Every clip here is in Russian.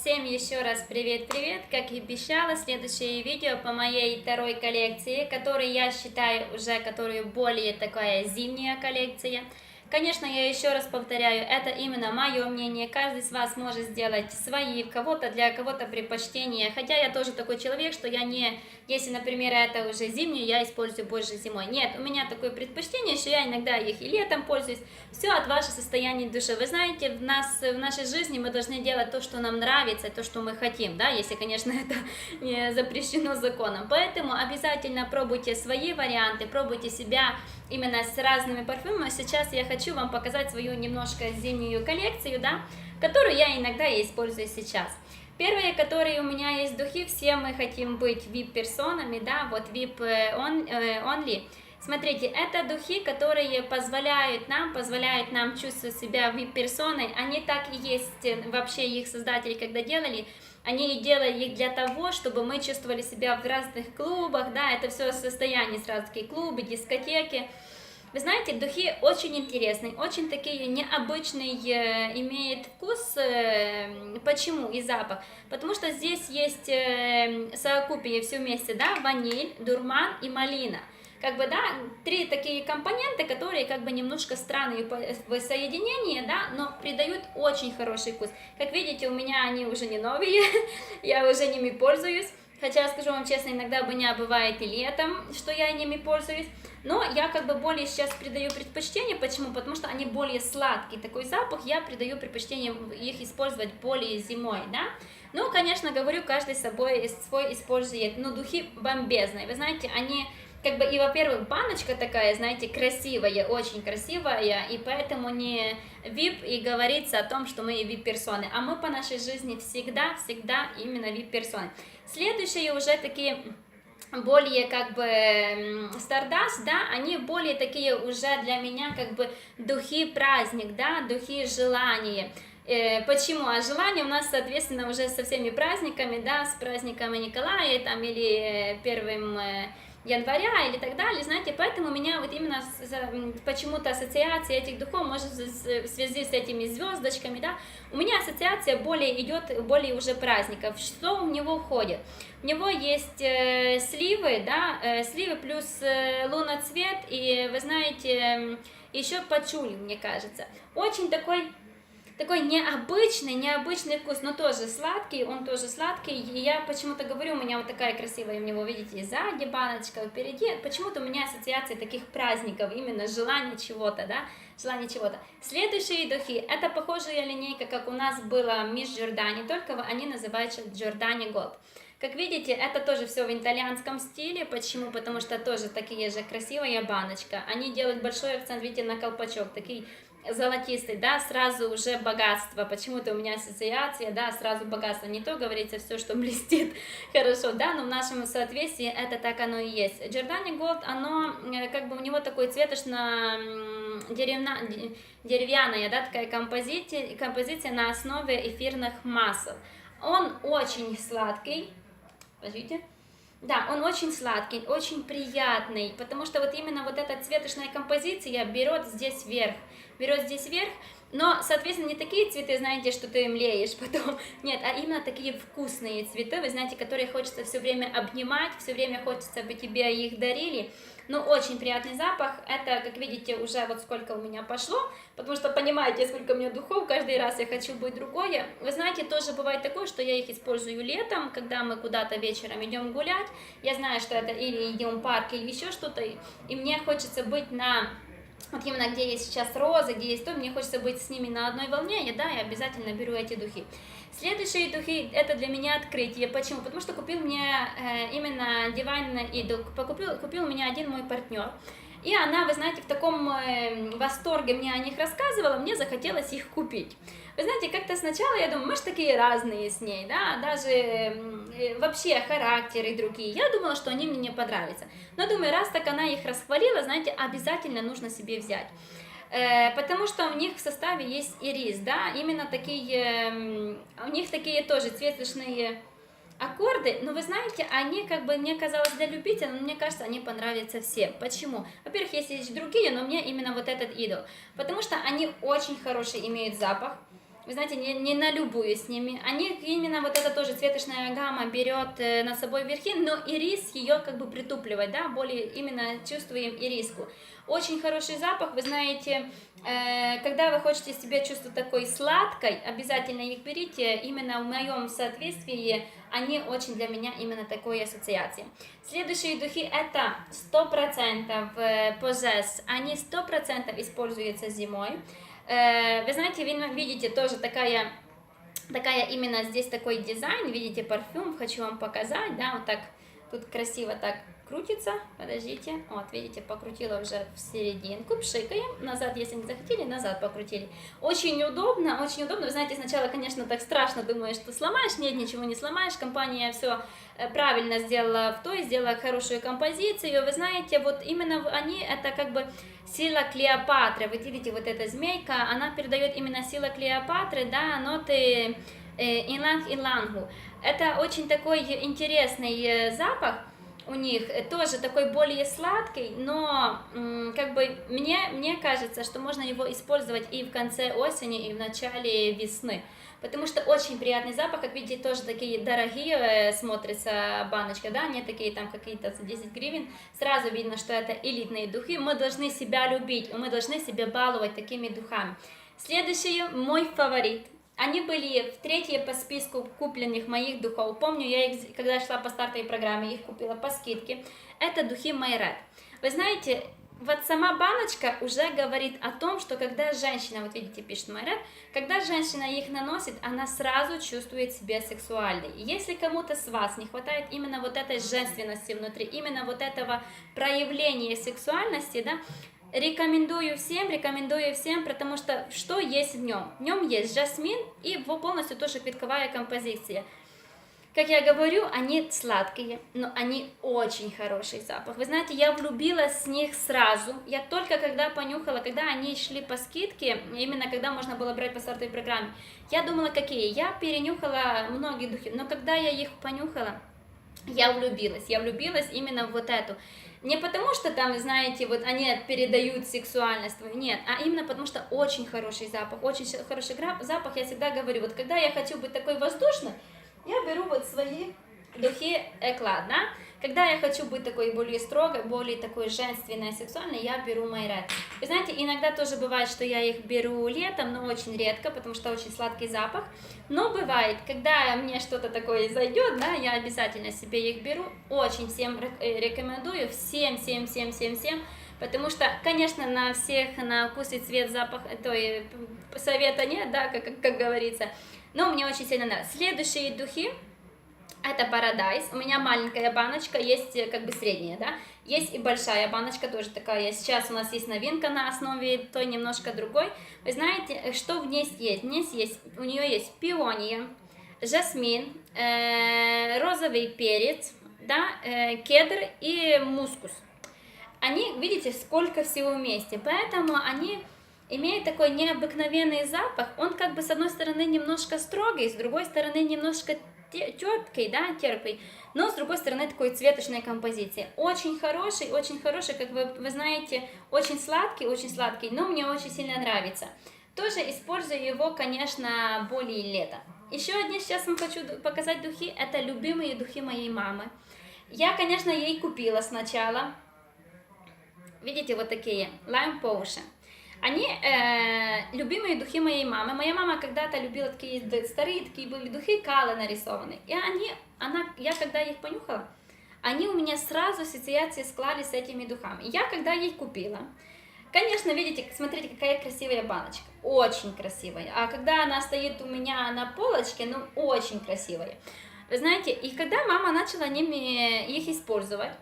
Всем еще раз привет-привет! Как и обещала, следующее видео по моей второй коллекции, которую я считаю уже, которую более такая зимняя коллекция. Конечно, я еще раз повторяю, это именно мое мнение, каждый из вас может сделать свои, кого-то для кого-то предпочтения, хотя я тоже такой человек, что я не, если, например, это уже зимнюю, я использую больше зимой. Нет, у меня такое предпочтение, что я иногда их и летом пользуюсь, все от вашего состояния души. Вы знаете, в, нас, в нашей жизни мы должны делать то, что нам нравится, то, что мы хотим, да, если, конечно, это не запрещено законом. Поэтому обязательно пробуйте свои варианты, пробуйте себя именно с разными парфюмами. Сейчас я хочу вам показать свою немножко зимнюю коллекцию, да, которую я иногда использую сейчас. Первые, которые у меня есть духи, все мы хотим быть VIP-персонами, да, вот VIP э, э, only. Смотрите, это духи, которые позволяют нам, позволяют нам чувствовать себя VIP-персоной. Они так и есть, э, вообще их создатели, когда делали, они делали их для того, чтобы мы чувствовали себя в разных клубах, да, это все состояние сразу такие клубы, дискотеки. Вы знаете, духи очень интересные, очень такие необычные, э, имеют вкус. Э, почему? И запах. Потому что здесь есть э, совокупие все вместе, да, ваниль, дурман и малина как бы, да, три такие компоненты, которые как бы немножко странные в соединении, да, но придают очень хороший вкус. Как видите, у меня они уже не новые, я уже ними пользуюсь. Хотя, скажу вам честно, иногда у меня бывает и летом, что я ними пользуюсь. Но я как бы более сейчас придаю предпочтение. Почему? Потому что они более сладкие. Такой запах я придаю предпочтение их использовать более зимой, да. Ну, конечно, говорю, каждый собой свой использует. Но духи бомбезные. Вы знаете, они как бы и, во-первых, баночка такая, знаете, красивая, очень красивая, и поэтому не VIP и говорится о том, что мы VIP-персоны, а мы по нашей жизни всегда, всегда именно VIP-персоны. Следующие уже такие более как бы Stardust, да, они более такие уже для меня как бы духи праздник, да, духи желания. Э, почему? А желание у нас, соответственно, уже со всеми праздниками, да, с праздниками Николая там или первым э, января или так далее, знаете, поэтому у меня вот именно почему-то ассоциация этих духов, может, в связи с этими звездочками, да, у меня ассоциация более идет, более уже праздников. Что в него входит? У него есть э, сливы, да, э, сливы плюс э, луноцвет, и вы знаете, еще пачуль, мне кажется. Очень такой такой необычный, необычный вкус, но тоже сладкий, он тоже сладкий. И я почему-то говорю, у меня вот такая красивая у него, видите, сзади баночка, впереди. Почему-то у меня ассоциации таких праздников, именно желание чего-то, да, желание чего-то. Следующие духи, это похожая линейка, как у нас было Мисс Джордани, только они называются Джордани Голд. Как видите, это тоже все в итальянском стиле. Почему? Потому что тоже такие же красивая баночка. Они делают большой акцент, видите, на колпачок. Такие золотистый, да, сразу уже богатство, почему-то у меня ассоциация, да, сразу богатство, не то говорится все, что блестит. Хорошо, да, но в нашем соответствии это так оно и есть. Giordani Gold, оно, э, как бы у него такой цветочно деревна, деревянная, да, такая композиция, композиция на основе эфирных масел. Он очень сладкий, подождите, да, он очень сладкий, очень приятный, потому что вот именно вот эта цветочная композиция берет здесь вверх, берет здесь вверх, но, соответственно, не такие цветы, знаете, что ты им леешь потом, нет, а именно такие вкусные цветы, вы знаете, которые хочется все время обнимать, все время хочется бы тебе их дарили, но очень приятный запах, это, как видите, уже вот сколько у меня пошло, потому что понимаете, сколько у меня духов, каждый раз я хочу быть другое, вы знаете, тоже бывает такое, что я их использую летом, когда мы куда-то вечером идем гулять, я знаю, что это или идем в парк, или еще что-то, и мне хочется быть на вот именно где есть сейчас розы, где есть то, мне хочется быть с ними на одной волне, я, да, я обязательно беру эти духи. Следующие духи, это для меня открытие. Почему? Потому что купил мне э, именно Divine Idol, купил, купил меня один мой партнер. И она, вы знаете, в таком э, восторге мне о них рассказывала, мне захотелось их купить. Вы знаете, как-то сначала я думаю, может, такие разные с ней, да, даже э, вообще характеры другие. Я думала, что они мне не понравятся. Но думаю, раз так она их расхвалила, знаете, обязательно нужно себе взять. Э, потому что у них в составе есть ирис, да, именно такие, у них такие тоже цветочные аккорды, но вы знаете, они как бы, мне казалось, для любителя, но мне кажется, они понравятся всем. Почему? Во-первых, есть другие, но мне именно вот этот идол, потому что они очень хороший имеют запах, вы знаете, не, не на любую с ними. Они именно вот эта тоже цветочная гамма берет э, на собой верхи, но ирис ее как бы притупливает, да, более именно чувствуем ириску. Очень хороший запах, вы знаете, э, когда вы хотите себя чувствовать такой сладкой, обязательно их берите, именно в моем соответствии они очень для меня именно такой ассоциации. Следующие духи это 100% позес, они 100% используются зимой. Э, вы знаете, вы видите тоже такая, такая именно здесь такой дизайн, видите парфюм, хочу вам показать, да, вот так, тут красиво так крутится, подождите, вот, видите, покрутила уже в серединку, пшикаем, назад, если не захотели, назад покрутили. Очень удобно, очень удобно, вы знаете, сначала, конечно, так страшно, думаешь, что сломаешь, нет, ничего не сломаешь, компания все э, правильно сделала в той, сделала хорошую композицию, вы знаете, вот именно они, это как бы сила Клеопатры, вы видите, вот эта змейка, она передает именно сила Клеопатры, да, ноты э, инланг-инлангу. Это очень такой интересный э, запах, у них тоже такой более сладкий, но как бы мне, мне кажется, что можно его использовать и в конце осени, и в начале весны. Потому что очень приятный запах, как видите, тоже такие дорогие э, смотрятся баночка, да, не такие там какие-то за 10 гривен. Сразу видно, что это элитные духи. Мы должны себя любить, мы должны себя баловать такими духами. Следующий мой фаворит – они были в третье по списку купленных моих духов. Помню, я их, когда шла по стартовой программе, их купила по скидке. Это духи Майред. Вы знаете, вот сама баночка уже говорит о том, что когда женщина, вот видите, пишет Майред, когда женщина их наносит, она сразу чувствует себя сексуальной. Если кому-то с вас не хватает именно вот этой женственности внутри, именно вот этого проявления сексуальности, да, Рекомендую всем, рекомендую всем, потому что что есть в нем? В нем есть жасмин и полностью тоже квитковая композиция. Как я говорю, они сладкие, но они очень хороший запах. Вы знаете, я влюбилась в них сразу. Я только когда понюхала, когда они шли по скидке, именно когда можно было брать по стартовой программе, я думала, какие. Я перенюхала многие духи, но когда я их понюхала, я влюбилась. Я влюбилась именно в вот эту. Не потому, что там, знаете, вот они передают сексуальность твою, нет, а именно потому, что очень хороший запах, очень хороший запах, я всегда говорю, вот когда я хочу быть такой воздушной, я беру вот свои духи Эклад, да, когда я хочу быть такой более строгой, более такой женственной, сексуальной, я беру Майред. Вы знаете, иногда тоже бывает, что я их беру летом, но очень редко, потому что очень сладкий запах. Но бывает, когда мне что-то такое зайдет, да, я обязательно себе их беру. Очень всем э, рекомендую, всем, всем, всем, всем, всем. Потому что, конечно, на всех на вкус и цвет запах, то и совета нет, да, как, как говорится. Но мне очень сильно нравится. Следующие духи, это Paradise. У меня маленькая баночка, есть э, как бы средняя, да. Есть и большая баночка, тоже такая. Сейчас у нас есть новинка на основе той немножко другой. Вы знаете, э, что в ней есть? В ней есть, у нее есть пиония, жасмин, э, розовый перец, да, э, кедр и мускус. Они, видите, сколько всего вместе. Поэтому они имеют такой необыкновенный запах. Он как бы с одной стороны немножко строгий, с другой стороны немножко терпкий, да, терпкий, но с другой стороны такой цветочной композиции. Очень хороший, очень хороший, как вы, вы знаете, очень сладкий, очень сладкий, но мне очень сильно нравится. Тоже использую его, конечно, более лето. Еще одни сейчас вам хочу показать духи, это любимые духи моей мамы. Я, конечно, ей купила сначала, видите, вот такие, Lime Potion. Они э, любимые духи моей мамы. Моя мама когда-то любила такие старые такие были духи, калы нарисованы. И они, она, я когда их понюхала, они у меня сразу ассоциации склались с этими духами. Я когда их купила, конечно, видите, смотрите, какая красивая баночка. Очень красивая. А когда она стоит у меня на полочке, ну, очень красивая. Вы знаете, и когда мама начала ними их использовать,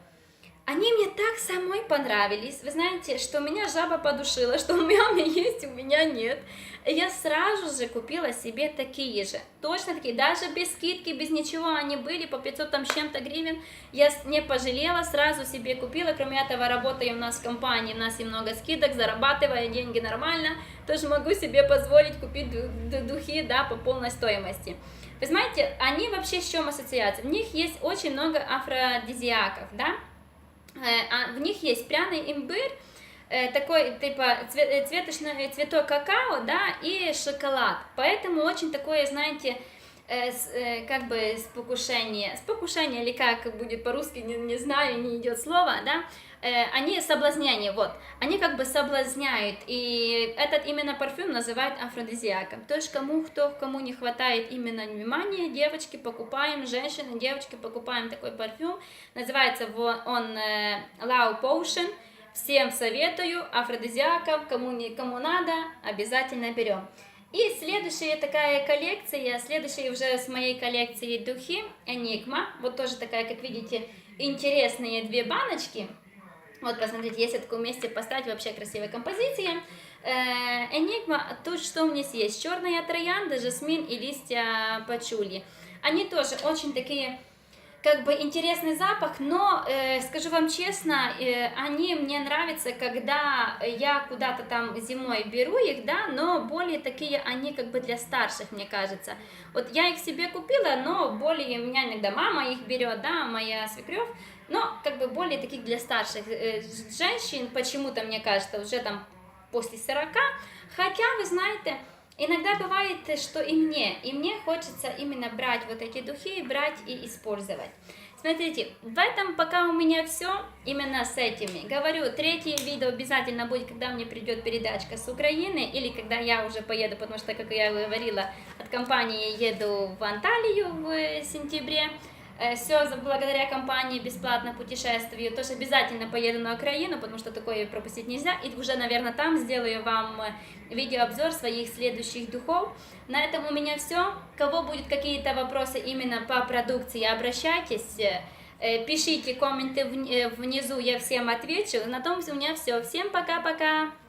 они мне так самой понравились. Вы знаете, что меня жаба подушила, что у меня есть, у меня нет. И я сразу же купила себе такие же. Точно такие, даже без скидки, без ничего они были, по 500 там чем-то гривен. Я не пожалела, сразу себе купила. Кроме этого, работаю у нас в компании, у нас немного скидок, зарабатываю деньги нормально. Тоже могу себе позволить купить духи, да, по полной стоимости. Вы знаете, они вообще с чем ассоциируются? В них есть очень много афродизиаков, да, а в них есть пряный имбырь, э, такой, типа, э, цветочный э, цветок какао, да, и шоколад. Поэтому очень такое, знаете, э, э, как бы спокушение, спокушение или как будет по-русски, не, не знаю, не идет слово, да, Э, они соблазнение, вот, они как бы соблазняют, и этот именно парфюм называют афродизиаком. То есть кому, кто, кому не хватает именно внимания, девочки, покупаем, женщины, девочки, покупаем такой парфюм, называется он э, Lau Potion, всем советую, афродизиаков, кому, не, кому надо, обязательно берем. И следующая такая коллекция, следующая уже с моей коллекции духи Enigma, вот тоже такая, как видите, интересные две баночки, вот, посмотрите, если такое вместе поставить, вообще красивая композиция. Э, Enigma, тут что у меня есть? Черная троянда, жасмин и листья пачули. Они тоже очень такие, как бы интересный запах, но э, скажу вам честно, э, они мне нравятся, когда я куда-то там зимой беру их, да, но более такие они как бы для старших, мне кажется. Вот я их себе купила, но более у меня иногда мама их берет, да, моя свекровь, но как бы более таких для старших э, женщин, почему-то мне кажется, уже там после 40, хотя, вы знаете, иногда бывает, что и мне, и мне хочется именно брать вот эти духи, брать и использовать. Смотрите, в этом пока у меня все, именно с этими. Говорю, третье видео обязательно будет, когда мне придет передачка с Украины, или когда я уже поеду, потому что, как я говорила, от компании еду в Анталию в сентябре. Все благодаря компании «Бесплатно путешествую». Тоже обязательно поеду на Украину, потому что такое пропустить нельзя. И уже, наверное, там сделаю вам э, видеообзор своих следующих духов. На этом у меня все. Кого будут какие-то вопросы именно по продукции, обращайтесь. Э, Пишите комменты вни- э, внизу, я всем отвечу. На том у меня все. Всем пока-пока.